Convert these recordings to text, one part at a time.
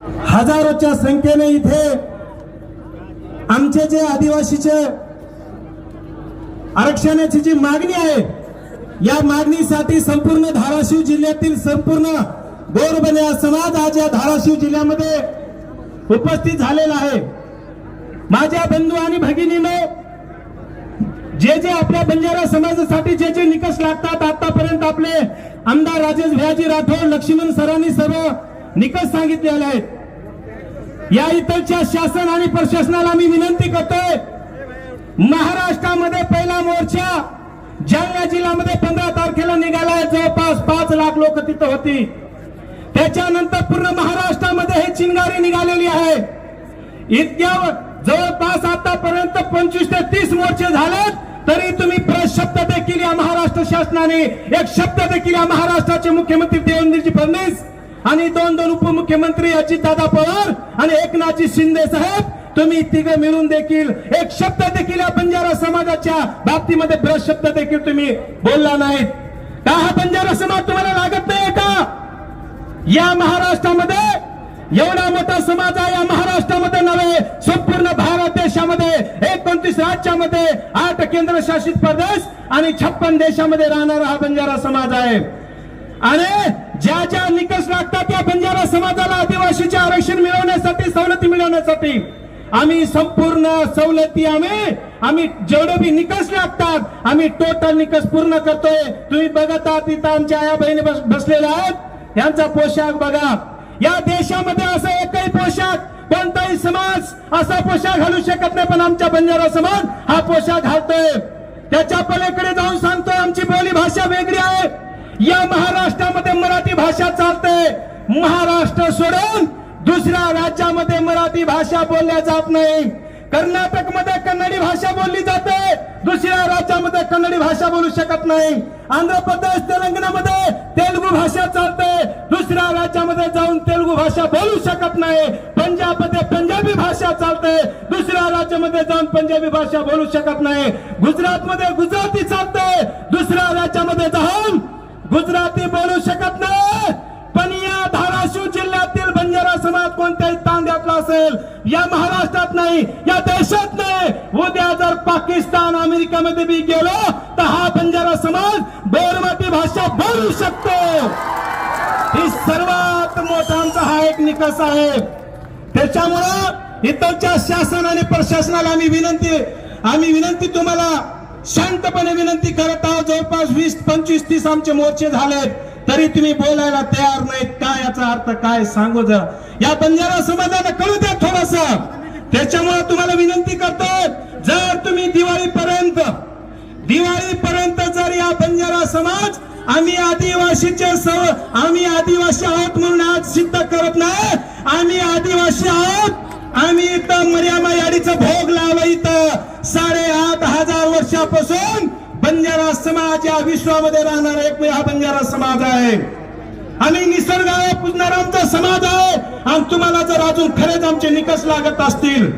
हजारोच्या संख्येने इथे आमचे जे आदिवासीचे आरक्षणाची जी मागणी आहे या मागणीसाठी संपूर्ण धाराशिव जिल्ह्यातील संपूर्ण गोरबन्या समाज आज या धाराशिव जिल्ह्यामध्ये उपस्थित झालेला आहे. माझ्या बंधू आणि भगिनीने जे जे आपल्या बंजारा समाजासाठी जे जे निकष लागतात आतापर्यंत आपले आमदार राजेश भयाजी राठोड लक्ष्मण सरांनी सर्व निकष सांगितलेले आहेत. या इथलच्या शासन आणि प्रशासनाला मी विनंती करतोय महाराष्ट्रामध्ये पहिला मोर्चा जालना जिल्ह्यामध्ये पंधरा तारखेला निघालाय. जवळपास पाच लाख लोक तिथं होती. त्याच्यानंतर पूर्ण महाराष्ट्रामध्ये हे चिंगारी निघालेली आहे. इतक्या जवळपास आतापर्यंत पंचवीस ते तीस मोर्चे झालेत तरी तुम्ही शब्द देखील या महाराष्ट्र शासनाने एक शब्द देखील या महाराष्ट्राचे मुख्यमंत्री देवेंद्रजी फडणवीस आणि दोन दोन उपमुख्यमंत्री अजितदादा पवार आणि एकनाथजी शिंदे साहेब तुम्ही तिघ मिळून देखील एक शब्द देखील या बंजारा समाजाच्या बाबतीमध्ये ब्रश शब्द देखील तुम्ही बोलला नाहीत. का हा बंजारा समाज तुम्हाला लागत नाही का? या महाराष्ट्रामध्ये एवढा मोठा समाज आहे या महाराष्ट्रामध्ये नव्हे संपूर्ण भारत देशामध्ये एकोणतीस राज्यामध्ये आठ केंद्रशासित प्रदेश आणि छप्पन देशामध्ये राहणारा हा बंजारा समाज आहे. आणि ज्या ज्या निकष लागतात त्या बंजारा समाजाला आदिवासीचे आरक्षण मिळवण्यासाठी सवलती मिळवण्यासाठी आम्ही संपूर्ण सवलती आम्ही आम्ही जेवढे बी निकष लागतात आम्ही टोटल निकष पूर्ण करतोय. तुम्ही बघत आहात तिथं आमच्या आया बहिणी बस- बसलेल्या आहेत. यांचा पोशाख बघा. या देशामध्ये असा एकही पोशाख कोणताही समाज असा पोशाख घालू शकत नाही पण आमच्या बंजारा समाज हा पोशाख घालतोय. त्याच्या पलीकडे जाऊन सांगतोय आमची बोली भाषा वेगळी आहे. या महाराष्ट्रामध्ये मराठी भाषा चालते. महाराष्ट्र सोडून दुसऱ्या राज्यामध्ये मराठी भाषा बोलल्या जात नाही. कर्नाटकमध्ये कन्नडी भाषा बोलली जाते. दुसऱ्या राज्यामध्ये कन्नडी भाषा बोलू शकत नाही. आंध्र प्रदेश तेलंगणामध्ये तेलुगू भाषा चालते. दुसऱ्या राज्यामध्ये जाऊन तेलुगू भाषा बोलू शकत नाही. पंजाबमध्ये पंजाबी भाषा चालते. दुसऱ्या राज्यामध्ये जाऊन पंजाबी भाषा बोलू शकत नाही. गुजरातमध्ये गुजराती चालते. दुसऱ्या राज्यामध्ये जाऊन गुजराती बोलू शकत नाही. पण या धाराशिव जिल्ह्यातील बंजारा समाज कोणत्याही तांड्यातला असेल या महाराष्ट्रात नाही या देशात नाही. उद्या जर पाकिस्तान अमेरिकेमध्ये बी गेलो तर हा बंजारा समाज बोरमाती भाषा बोलू शकतो. ही सर्वात मोठा आमचा हा एक निकष आहे. त्याच्यामुळं इथलच्या शासन आणि प्रशासनाला आम्ही विनंती आम्ही विनंती तुम्हाला शांतपणे विनंती करत आहोत जवळपास वीस पंचवीस तीस आमचे मोर्चे झालेत. तरी तुम्ही बोलायला तयार नाहीत. काय याचा अर्थ काय सांगू जर. या बंजारा समाजाला कळू द्या थोडस. त्याच्यामुळे तुम्हाला विनंती करतो जर तुम्ही दिवाळीपर्यंत दिवाळीपर्यंत जर या बंजारा समाज आम्ही आदिवासीचे सर्व आम्ही आदिवासी आहोत म्हणून आज सिद्ध करत नाही. आम्ही आदिवासी आहोत. आम्ही इथं मर्यामा याडीचा भोग लावला इथं. साडेआठ हजार वर्षापासून बंजारा समाज या विश्वामध्ये राहणारा एकमेव हा बंजारा समाज आहे. आम्ही निसर्गाला पुजणारा आमचा समाज आहे. आणि तुम्हाला जर अजून खरेच आमचे निकष लागत असतील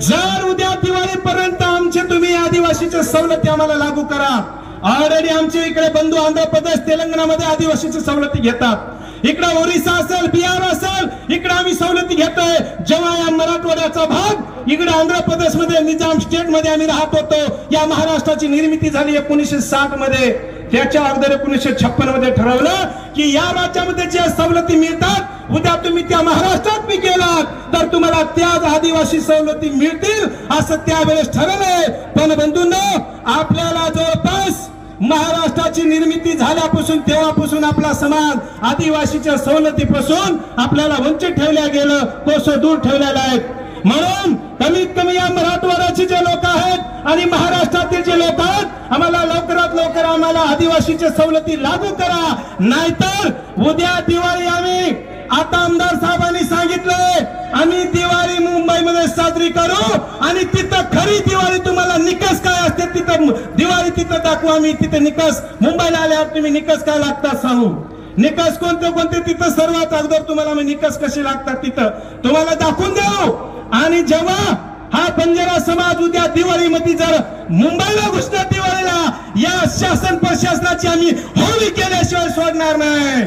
जर उद्या दिवाळीपर्यंत आमचे तुम्ही आदिवासीच्या सवलती आम्हाला लागू करा. ऑलरेडी आमचे इकडे बंधू आंध्र प्रदेश तेलंगणामध्ये आदिवासीच्या सवलती घेतात. इकडे ओरिसा असेल बिहार असेल इकडे आम्ही सवलती घेतोय. जेव्हा या मराठवाड्याचा भाग इकडे आंध्र प्रदेशमध्ये निजाम स्टेटमध्ये आम्ही राहत होतो. या महाराष्ट्राची निर्मिती झाली एकोणीसशे साठमध्ये त्याच्या अगोदर एकोणीसशे छप्पनमध्ये ठरवलं की या राज्यामध्ये ज्या सवलती मिळतात उद्या तुम्ही त्या महाराष्ट्रात तर तुम्हाला त्याच आदिवासी सवलती मिळतील असं त्यावेळेस ठरवलंय पण बंधूंनो आपल्याला जवळपास महाराष्ट्राची निर्मिती झाल्यापासून तेव्हापासून आपला समाज आदिवासीच्या सवलतीपासून आपल्याला वंचित ठेवल्या गेलं कोस दूर ठेवलेला आहे म्हणून कमीत कमी या मराठवाड्याचे जे लोक आहेत आणि महाराष्ट्रातील जे लोक आहेत आम्हाला लवकरात लवकर आम्हाला आदिवासीच्या सवलती लागू करा. नाहीतर उद्या दिवाळी आम्ही आता आमदार साहेबांनी सांगितलंय आम्ही दिवाळी मुंबईमध्ये साजरी करू आणि तिथं खरी दिवाळी तुम्हाला निकष काय असते तिथं दिवाळी तिथं दाखवू आम्ही तिथे निकष मुंबईला आल्यावर तुम्ही निकष काय लागतात सांगू निकष कोणते कोणते तिथं? सर्वात अगोदर तुम्हाला मी निकष कसे लागतात तिथं? तुम्हाला दाखवून देऊ. आणि जेव्हा हा बंजारा समाज उद्या दिवाळीमध्ये जर मुंबईला घुसणार दिवाळीला या शासन प्रशासनाची आम्ही होळी केल्याशिवाय सोडणार नाही.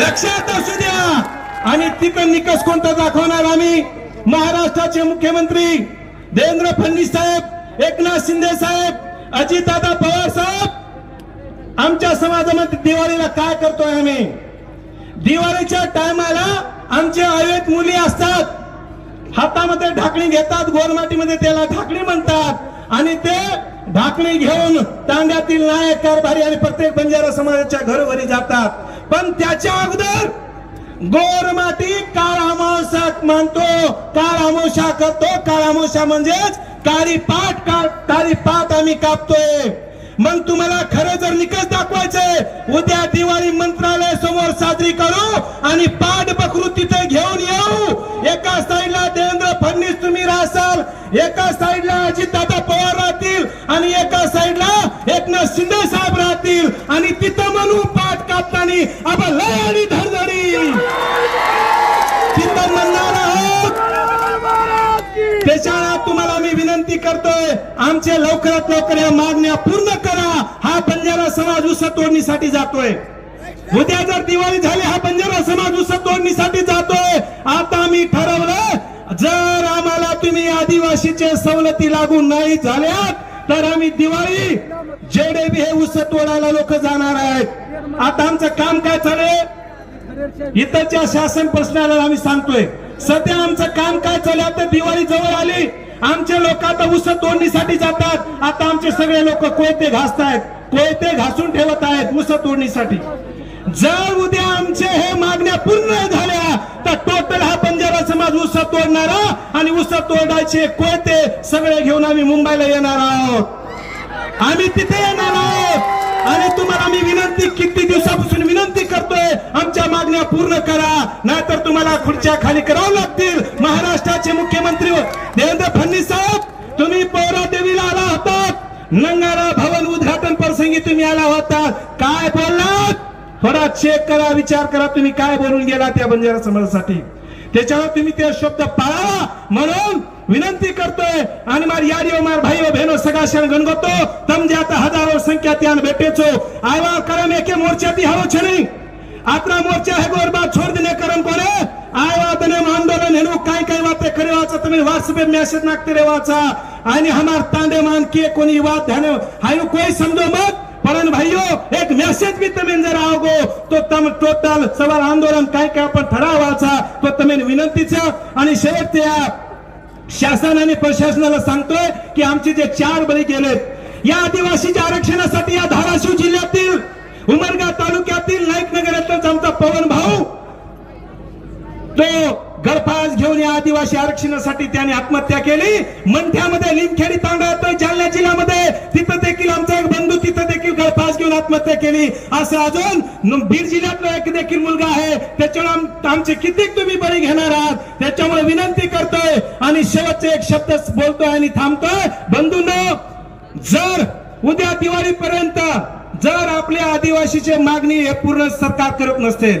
लक्षात असू द्या. आणि तिथं निकष कोणता दाखवणार आम्ही? महाराष्ट्राचे मुख्यमंत्री देवेंद्र फडणवीस साहेब एकनाथ शिंदे साहेब अजितदादा पवार साहेब आमच्या समाजामध्ये दिवाळीला काय करतोय आम्ही? दिवाळीच्या टायमाला आमचे अवैध मुली असतात. हातामध्ये ढाकणी घेतात गोरमाटीमध्ये त्याला ढाकणी म्हणतात. आणि ते ढाकणी घेऊन तांड्यातील नायक कारभारी आणि प्रत्येक बंजारा समाजाच्या घरोघरी जातात. पण त्याच्या अगोदर गोरमाटी काळामावसात मानतो. काळामोशा करतो. काळामोशा म्हणजेच काळी पाठ का- काळी पाठ आम्ही कापतोय. मग तुम्हाला खरं जर निकष दाखवायचे उद्या दिवाळी मंत्रालय समोर साजरी करू आणि पाठ बकरू तिथे घेऊन येऊ. एका साईडला देवेंद्र फडणवीस तुम्ही राहसाल एका साईडला अजितदादा पवार राहतील आणि एका साईडला एकनाथ शिंदे साहेब राहतील आणि तिथं म्हणू पाठ कापताना आपण लय आणि धडधडी तिथं म्हणणार आहोत त्याच्या तुम्हाला मी विनंती करतोय आमचे लवकरात लवकर या मागण्या पूर्ण करा. हा बंजारा समाज ऊस तोडणीसाठी जातोय. उद्या जर दिवाळी झाली हा बंजारा समाज ऊस तोडणीसाठी जातोय. आता आम्ही ठरवलं जर आम्हाला तुम्ही आदिवासीचे सवलती लागू नाही झाल्या तर आम्ही दिवाळी जेडे बी हे ऊस तोडायला लोक जाणार आहेत. आता आमचं काम काय चालू इथंच्या शासन प्रश्नाला आम्ही सांगतोय. सध्या आमचं काम काय चालू आहे? आता दिवाळी जवळ आली. आमचे लोक आता उस तोडणीसाठी जातात. आता आमचे सगळे लोक कोयते घासतायत. कोयते घासून ठेवत आहेत उस तोडणीसाठी. जर उद्या आमचे हे मागण्या पूर्ण झाल्या तर टोटल हा बंजारा समाज उस तोडणारा आणि उस तोडायचे कोयते सगळे घेऊन आम्ही मुंबईला येणार आहोत. आम्ही तिथे येणार आहोत. आणि तुम्हाला मी विनंती किती दिवसापासून विनंती करतोय? आमच्या मागण्या पूर्ण करा. नाहीतर तुम्हाला खुर्च्या खाली करावं लागतील. महाराष्ट्राचे मुख्यमंत्री हो- देवेंद्र फडणवीस साहेब तुम्ही पौरा देवीला आला होता नंगारा भवन उद्घाटन प्रसंगी तुम्ही आला होता. काय बोललात? थोडा चेक करा विचार करा तुम्ही काय बोलून गेला त्या बंजारा समाजासाठी? त्याच्यावर तुम्ही ते शब्द पाळा. म्हणून विनंती करतोय. आणि मार यारियो मार भाईओ बहनो सगा शरण गणगोतो तम जाता हजारो संख्या त्यान बैठे छो आवा करम एके मोर्चा ती हरो छनी आत्रा मोर्चा है गोरबा छोड़ दिले करम कोने आवा तने आंदोलन हेनु काय काय वाते करे वाचा. तुम्ही व्हाट्सएप मैसेज नाखते रे वाचा. आणि हमार तांडे मान के कोणी बात ध्यान. हायो कोई समझो मत? परंतु भाइयों एक मेसेज भी तुम्हें जर आओगो तो तम टोटल सवार आंदोलन काय काय आपण ठरावाचा तो तुम्ही विनंतीचा. आणि शेवटच्या शासन आणि प्रशासनाला सांगतोय की आमचे जे चार बळी गेलेत या आदिवासीच्या आरक्षणासाठी या धाराशिव जिल्ह्यातील उमरगा तालुक्यातील नाईकनगर येथेच आमचा पवन भाऊ तो गळफास घेऊन या आदिवासी आरक्षणासाठी त्याने आत्महत्या केली. मंठ्यामध्ये लिमखेडी तांडा येतोय जालना जिल्ह्यामध्ये. तिथं देखील आमचा एक बंधू तिथं देखील गळफास घेऊन आत्महत्या केली. असं अजून बीड जिल्ह्यातला एक देखील मुलगा आहे. त्याच्यामुळे आमचे कितीक तुम्ही बळी घेणार आहात? त्याच्यामुळे विनंती करतोय आणि शेवटचे एक शब्द बोलतोय आणि थांबतोय. बंधूंनो जर उद्या दिवाळीपर्यंत जर आपल्या आदिवासीचे मागणी हे पूर्ण सरकार करत नसते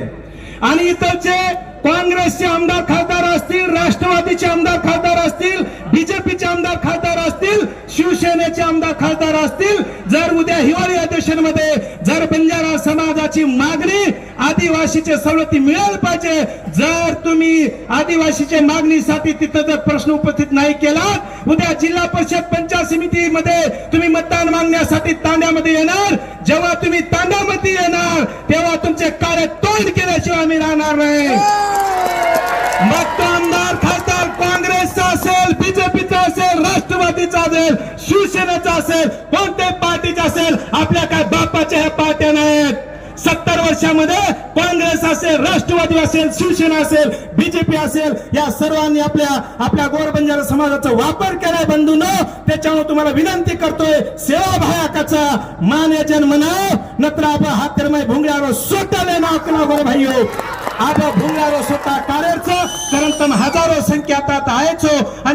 आणि इतरचे काँग्रेसचे आमदार खासदार असतील राष्ट्रवादीचे आमदार खासदार असतील बीजेपीचे आमदार खासदार असतील शिवसेनेचे आमदार खासदार असतील जर उद्या हिवाळी अधिवेशनमध्ये जर समाजाची मागणी आदिवासीचे सवलती मिळायला पाहिजे. जर तुम्ही आदिवासीच्या मागणीसाठी तिथं जर प्रश्न उपस्थित नाही केला उद्या जिल्हा परिषद पंचायत समितीमध्ये तुम्ही मतदान मागण्यासाठी तांड्यामध्ये येणार. जेव्हा तुम्ही तांड्यामध्ये येणार तेव्हा तुमचे कार्य तोंड केल्याशिवाय आम्ही राहणार नाही. मग तो आमदार खासदार काँग्रेसचा असेल बीजेपीचा असेल राष्ट्रवादीचा असेल शिवसेनेचा असेल कोणत्या पार्टीचा असेल आपल्या काय बापाच्या ह्या पार्ट्या नाहीत. सत्तर वर्षामध्ये काँग्रेस असेल राष्ट्रवादी असेल शिवसेना असेल बीजेपी असेल या सर्वांनी आपल्या आपल्या गोरबंजारा समाजाचा वापर केलाय बंधू न त्याच्यामुळे तुम्हाला विनंती करतोय सेवा भायाकाचा माने जन्मनाव नत्र आप हातरमय भुंगळ्यावर स्वतःले ना अकना गोर भाईयो. आप भुंगळ्यावर स्वतः कार्याचं कारण तम हजारो संख्या आता आहेचो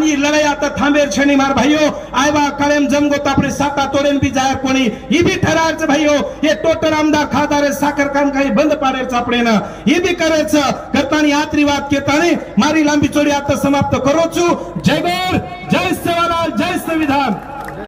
आणि ही लढाई आता थांबेल शनी मार भाईयो. आयवा कायम जमगोत आपले साता तोडेन बी जाहीर कोणी ही बी ठरायचं भाईयो. हे टोटल आमदार खासदार साखर काम काही बंद पाडायचं आपले ना हे बी करायचं. करताना आत्रीवाद केताने मारी लांबी चोरी आता समाप्त करोचू. जय बोल जय सेवालाल जय संविधान.